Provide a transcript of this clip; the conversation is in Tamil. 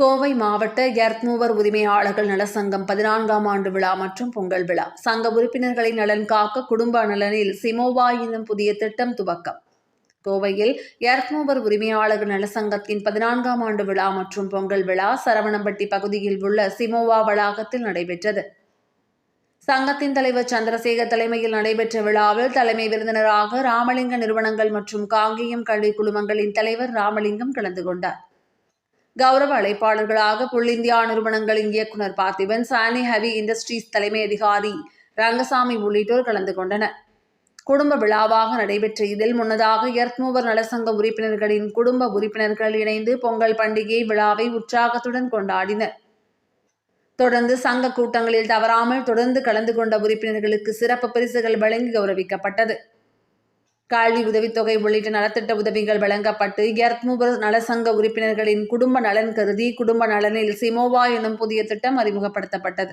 கோவை மாவட்ட எர்த்மூவர் உரிமையாளர்கள் நலசங்கம் பதினான்காம் ஆண்டு விழா மற்றும் பொங்கல் விழா. சங்க உறுப்பினர்களின் நலன் காக்க குடும்ப நலனில் சிமோவா என்னும் புதிய திட்டம் துவக்கம். கோவையில் எர்த்மூவர் உரிமையாளர்கள் நலசங்கத்தின் பதினான்காம் ஆண்டு விழா மற்றும் பொங்கல் விழா சரவணம்பட்டி பகுதியில் உள்ள சிமோவா வளாகத்தில் நடைபெற்றது. சங்கத்தின் தலைவர் சந்திரசேகர் தலைமையில் நடைபெற்ற விழாவில் தலைமை விருந்தினராக ராமலிங்க நிறுவனங்கள் மற்றும் காங்கேயம் கல்வி குழுமங்களின் தலைவர் ராமலிங்கம் கலந்து கொண்டார். கௌரவ அழைப்பாளர்களாக புள்ளிந்தியா நிறுவனங்களின் இயக்குனர் பார்த்திபன் சானி ஹெவி இண்டஸ்ட்ரீஸ் தலைமை அதிகாரி ரங்கசாமி உள்ளிட்டோர் கலந்து கொண்டனர். குடும்ப விழாவாக நடைபெற்ற இதில் முன்னதாக எர்த்மூவர் நலசங்க உறுப்பினர்களின் குடும்ப உறுப்பினர்கள் இணைந்து பொங்கல் பண்டிகை விழாவை உற்சாகத்துடன் கொண்டாடினர். தொடர்ந்து சங்க கூட்டங்களில் தவறாமல் தொடர்ந்து கலந்து கொண்ட உறுப்பினர்களுக்கு சிறப்பு பரிசுகள் வழங்கி கௌரவிக்கப்பட்டது. கல்வி உதவித்தொகை உள்ளிட்ட நலத்திட்ட உதவிகள் வழங்கப்பட்டு எர்த்மூபர் நலசங்க உறுப்பினர்களின் குடும்ப நலன் கருதி குடும்ப நலனில் சிமோவா எனும் புதிய திட்டம் அறிமுகப்படுத்தப்பட்டது.